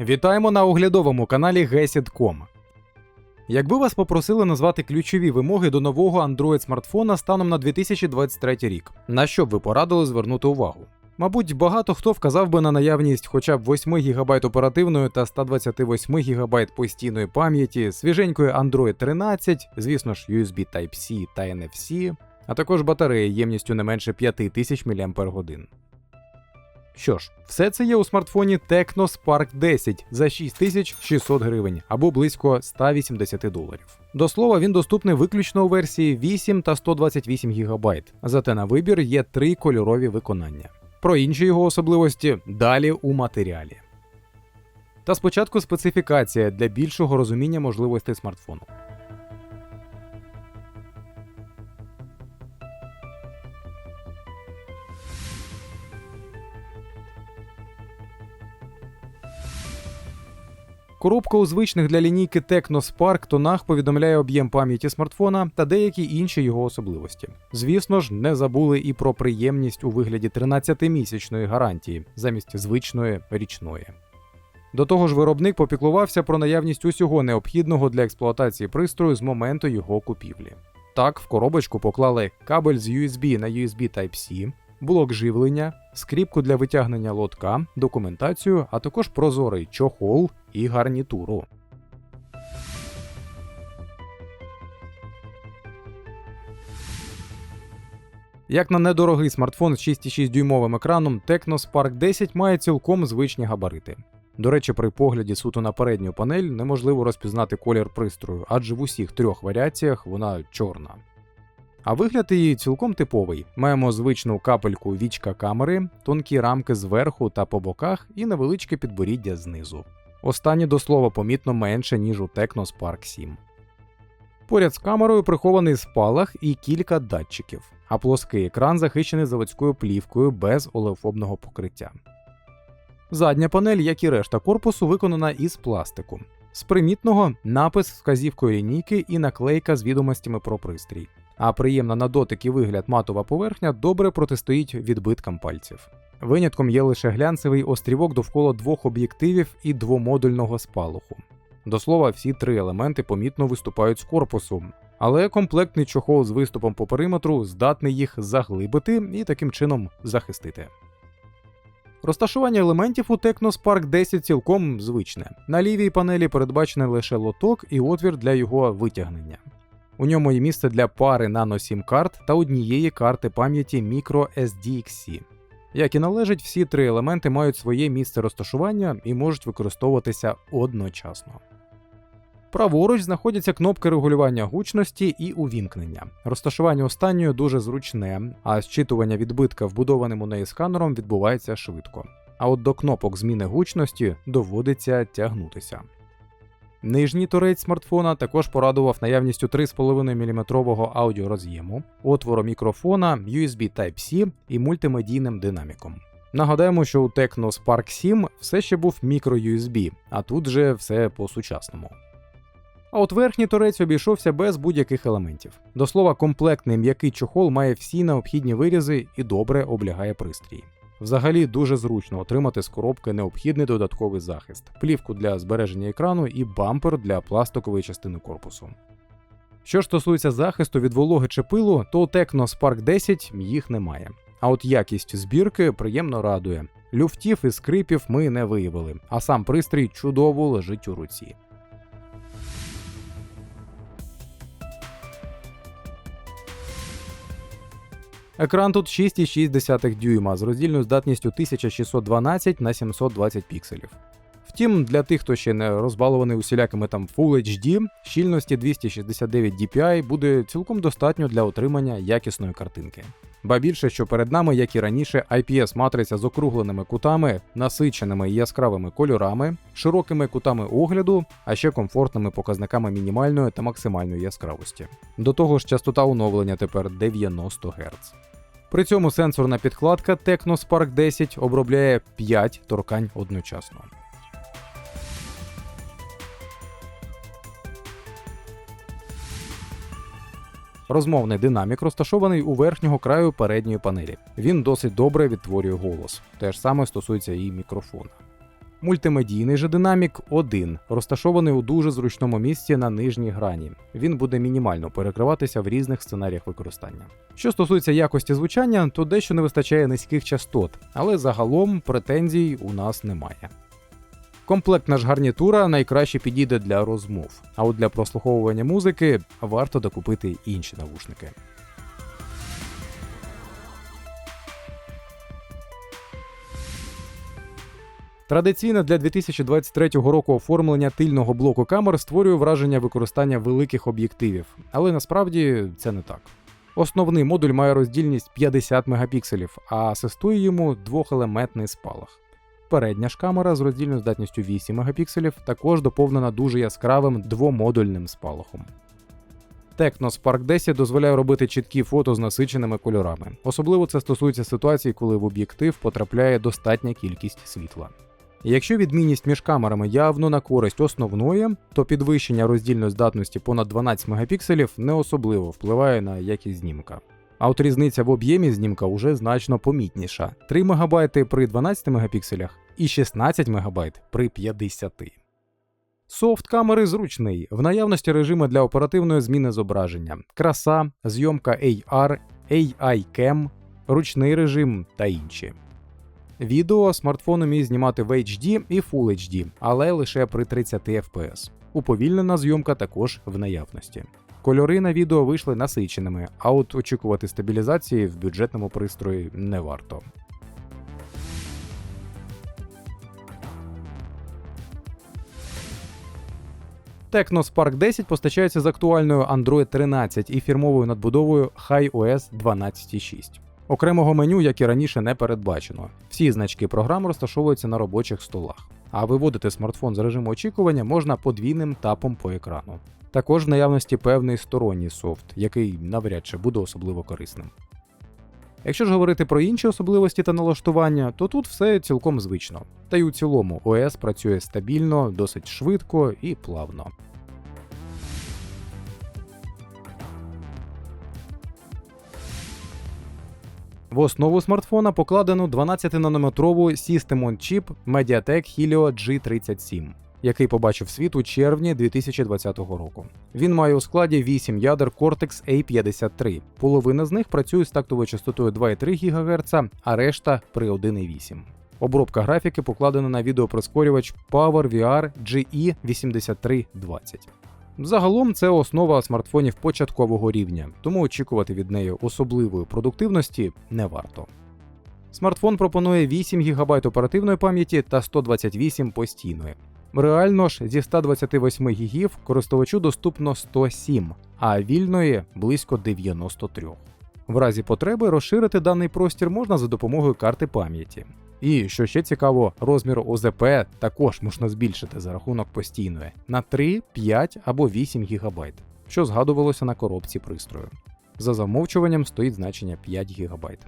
Вітаємо на оглядовому каналі Gesit.com. Якби вас попросили назвати ключові вимоги до нового Android смартфона станом на 2023 рік, на що б ви порадили звернути увагу? Мабуть, багато хто вказав би на наявність хоча б 8 ГБ оперативної та 128 ГБ постійної пам'яті, свіженької Android 13, звісно ж, USB Type-C та NFC, а також батареї ємністю не менше 5000 мАч. Що ж, все це є у смартфоні Tecno Spark 10 за 6600 гривень або близько 180 доларів. До слова, він доступний виключно у версії 8 та 128 ГБ, зате на вибір є три кольорові виконання. Про інші його особливості далі у матеріалі. Та спочатку специфікація для більшого розуміння можливостей смартфону. Коробка у звичних для лінійки Tecno Spark тонах повідомляє об'єм пам'яті смартфона та деякі інші його особливості. Звісно ж, не забули і про приємність у вигляді 13-місячної гарантії замість звичної річної. До того ж, виробник попіклувався про наявність усього необхідного для експлуатації пристрою з моменту його купівлі. Так, в коробочку поклали кабель з USB на USB Type-C, блок живлення, скріпку для витягнення лотка, документацію, а також прозорий чохол і гарнітуру. Як на недорогий смартфон з 6,6 дюймовим екраном, Tecno Spark 10 має цілком звичні габарити. До речі, при погляді суто на передню панель неможливо розпізнати колір пристрою, адже в усіх трьох варіаціях вона чорна. А вигляд її цілком типовий. Маємо звичну капельку вічка камери, тонкі рамки зверху та по боках і невеличке підборіддя знизу. Останнє до слова помітно менше, ніж у Tecno Spark 7. Поряд з камерою прихований спалах і кілька датчиків, а плоский екран захищений заводською плівкою без олеофобного покриття. Задня панель, як і решта корпусу, виконана із пластику. З примітного напис з вказівкою лінійки і наклейка з відомостями про пристрій. А приємна на дотик і вигляд матова поверхня добре протистоїть відбиткам пальців. Винятком є лише глянцевий острівок довкола двох об'єктивів і двомодульного спалаху. До слова, всі три елементи помітно виступають з корпусу, але комплектний чохол з виступом по периметру здатний їх заглибити і таким чином захистити. Розташування елементів у Tecno Spark 10 цілком звичне. На лівій панелі передбачений лише лоток і отвір для його витягнення. У ньому є місце для пари Nano SIM карт та однієї карти пам'яті microSD-XC. Як і належить, всі три елементи мають своє місце розташування і можуть використовуватися одночасно. Праворуч знаходяться кнопки регулювання гучності і увімкнення. Розташування останньої дуже зручне, а зчитування відбитка вбудованим у неї сканером відбувається швидко. А от до кнопок зміни гучності доводиться тягнутися. Нижній торець смартфона також порадував наявністю 3,5 мм аудіороз'єму, отвором мікрофона, USB Type-C і мультимедійним динаміком. Нагадаємо, що у Tecno Spark 7 все ще був мікро-USB, а тут же все по-сучасному. А от верхній торець обійшовся без будь-яких елементів. До слова, комплектний м'який чохол має всі необхідні вирізи і добре облягає пристрій. Взагалі дуже зручно отримати з коробки необхідний додатковий захист, плівку для збереження екрану і бампер для пластикової частини корпусу. Що ж стосується захисту від вологи чи пилу, то у Tecno Spark 10 їх немає. А от якість збірки приємно радує. Люфтів і скрипів ми не виявили, а сам пристрій чудово лежить у руці. Екран тут 6,6 дюйма з роздільною здатністю 1612 на 720 пікселів. Втім, для тих, хто ще не розбалований усілякими там Full HD, щільності 269 dpi буде цілком достатньо для отримання якісної картинки. Ба більше, що перед нами, як і раніше, IPS-матриця з округленими кутами, насиченими і яскравими кольорами, широкими кутами огляду, а ще комфортними показниками мінімальної та максимальної яскравості. До того ж, частота оновлення тепер 90 Гц. При цьому сенсорна підкладка Tecno Spark 10 обробляє 5 торкань одночасно. Розмовний динамік розташований у верхнього краю передньої панелі. Він досить добре відтворює голос. Те ж саме стосується і мікрофона. Мультимедійний же динамік 1, розташований у дуже зручному місці на нижній грані. Він буде мінімально перекриватися в різних сценаріях використання. Що стосується якості звучання, то дещо не вистачає низьких частот, але загалом претензій у нас немає. Комплектна ж гарнітура найкраще підійде для розмов, а от для прослуховування музики варто докупити інші навушники. Традиційне для 2023 року оформлення тильного блоку камер створює враження використання великих об'єктивів, але насправді це не так. Основний модуль має роздільність 50 мегапікселів, а асистує йому двохелементний спалах. Передня ж камера з роздільною здатністю 8 мегапікселів також доповнена дуже яскравим двомодульним спалахом. Techno Spark 10 дозволяє робити чіткі фото з насиченими кольорами. Особливо це стосується ситуацій, коли в об'єктив потрапляє достатня кількість світла. Якщо відмінність між камерами явно на користь основної, то підвищення роздільної здатності понад 12 мегапікселів не особливо впливає на якість знімка. А от різниця в об'ємі знімка уже значно помітніша: 3 МБ при 12 мегапікселях і 16 МБ при 50. Софт камери зручний, в наявності режими для оперативної зміни зображення, краса, зйомка AR, AI Cam, ручний режим та інші. Відео смартфон уміє знімати в HD і Full HD, але лише при 30 FPS. Уповільнена зйомка також в наявності. Кольори на відео вийшли насиченими, а от очікувати стабілізації в бюджетному пристрої не варто. Tecno Spark 10 постачається з актуальною Android 13 і фірмовою надбудовою HiOS 12.6. Окремого меню, як і раніше, не передбачено. Всі значки програм розташовуються на робочих столах, а виводити смартфон з режиму очікування можна подвійним тапом по екрану. Також в наявності певний сторонній софт, який навряд чи буде особливо корисним. Якщо ж говорити про інші особливості та налаштування, то тут все цілком звично. Та й у цілому ОС працює стабільно, досить швидко і плавно. В основу смартфона покладено 12-нанометрову System on Chip MediaTek Helio G37, який побачив світ у червні 2020 року. Він має у складі 8 ядер Cortex A53. Половина з них працює з тактовою частотою 2,3 ГГц, а решта при 1,8. Обробка графіки покладена на відеоприскорювач PowerVR GE8320. Загалом це основа смартфонів початкового рівня, тому очікувати від неї особливої продуктивності не варто. Смартфон пропонує 8 ГБ оперативної пам'яті та 128 постійної. Реально ж зі 128 ГБ користувачу доступно 107, а вільної близько 93. В разі потреби розширити даний простір можна за допомогою карти пам'яті. І що ще цікаво, розмір ОЗП також можна збільшити за рахунок постійної на 3, 5 або 8 ГБ, що згадувалося на коробці пристрою. За замовчуванням стоїть значення 5 ГБ.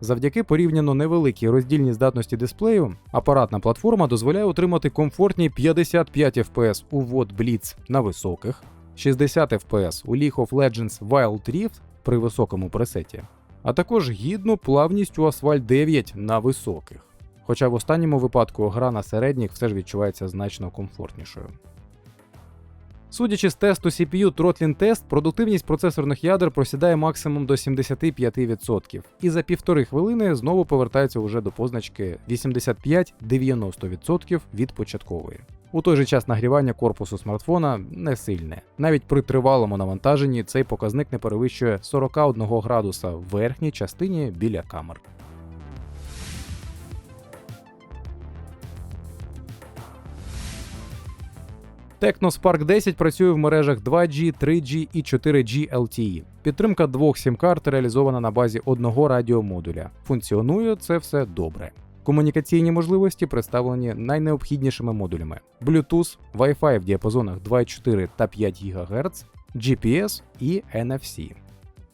Завдяки порівняно невеликій роздільній здатності дисплею, апаратна платформа дозволяє отримати комфортні 55 FPS у WOD Blitz на високих, 60 FPS у League of Legends Wild Rift при високому пресеті, а також гідну плавність у асфальт 9 на високих. Хоча в останньому випадку гра на середніх все ж відчувається значно комфортнішою. Судячи з тесту CPU Throttling Test, продуктивність процесорних ядер просідає максимум до 75%, і за півтори хвилини знову повертається уже до позначки 85-90% від початкової. У той же час нагрівання корпусу смартфона не сильне. Навіть при тривалому навантаженні цей показник не перевищує 41 градуса в верхній частині біля камер. Tecno Spark 10 працює в мережах 2G, 3G і 4G LTE. Підтримка двох сім-карт реалізована на базі одного радіомодуля. Функціонує це все добре. Комунікаційні можливості представлені найнеобхіднішими модулями: Bluetooth, Wi-Fi в діапазонах 2,4 та 5 ГГц, GPS і NFC.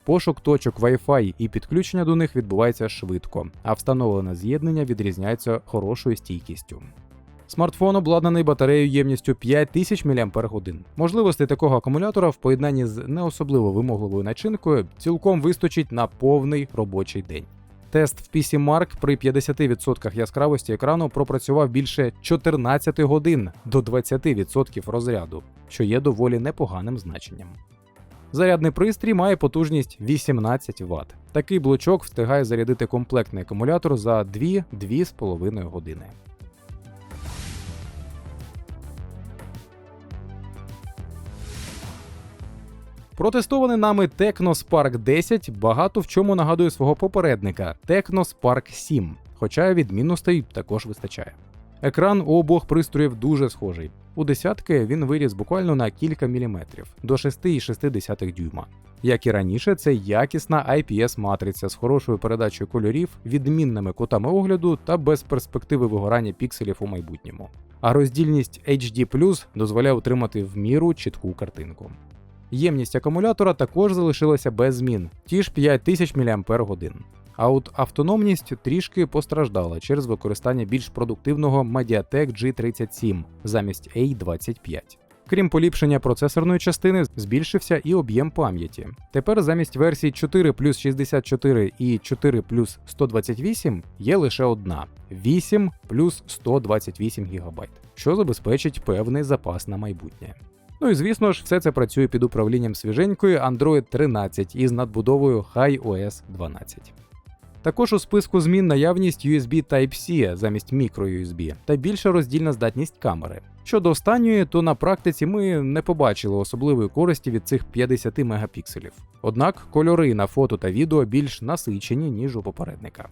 Пошук точок Wi-Fi і підключення до них відбувається швидко, а встановлене з'єднання відрізняється хорошою стійкістю. Смартфон обладнаний батареєю ємністю 5000 мАч. Можливостей такого акумулятора в поєднанні з не особливо вимогливою начинкою цілком вистачить на повний робочий день. Тест в PC Mark при 50% яскравості екрану пропрацював більше 14 годин до 20% розряду, що є доволі непоганим значенням. Зарядний пристрій має потужність 18 Вт. Такий блочок встигає зарядити комплектний акумулятор за 2-2,5 години. Протестований нами Tecno Spark 10 багато в чому нагадує свого попередника Tecno Spark 7, хоча відмінностей також вистачає. Екран у обох пристроїв дуже схожий. У десятки він виріс буквально на кілька міліметрів до 6,6 дюйма. Як і раніше, це якісна IPS-матриця з хорошою передачею кольорів, відмінними кутами огляду та без перспективи вигорання пікселів у майбутньому. А роздільність HD дозволяє отримати в міру чітку картинку. Ємність акумулятора також залишилася без змін, ті ж 5000 мАч. А от автономність трішки постраждала через використання більш продуктивного Mediatek G37 замість A25. Крім поліпшення процесорної частини, збільшився і об'єм пам'яті. Тепер замість версій 4 плюс 64 і 4 плюс 128 є лише одна 8 плюс 128 ГБ, що забезпечить певний запас на майбутнє. Ну і звісно ж, все це працює під управлінням свіженької Android 13 із надбудовою HiOS 12. Також у списку змін наявність USB Type-C замість microUSB та більша роздільна здатність камери. Щодо останньої, то на практиці ми не побачили особливої користі від цих 50 мегапікселів. Однак кольори на фото та відео більш насичені, ніж у попередника.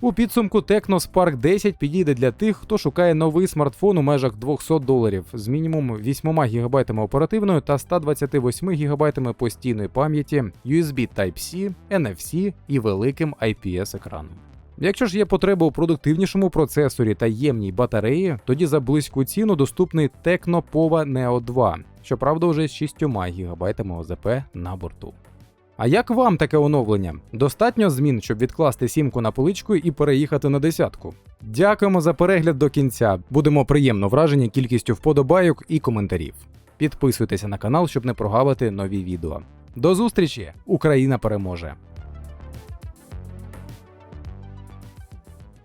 У підсумку Tecno Spark 10 підійде для тих, хто шукає новий смартфон у межах 200 доларів з мінімум 8 ГБ оперативної та 128 ГБ постійної пам'яті, USB Type-C, NFC і великим IPS-екраном. Якщо ж є потреба у продуктивнішому процесорі та ємній батареї, тоді за близьку ціну доступний Tecno Pova Neo 2, щоправда, вже з 6 ГБ ОЗП на борту. А як вам таке оновлення? Достатньо змін, щоб відкласти сімку на поличку і переїхати на десятку. Дякуємо за перегляд до кінця. Будемо приємно вражені кількістю вподобайок і коментарів. Підписуйтеся на канал, щоб не прогавити нові відео. До зустрічі! Україна переможе!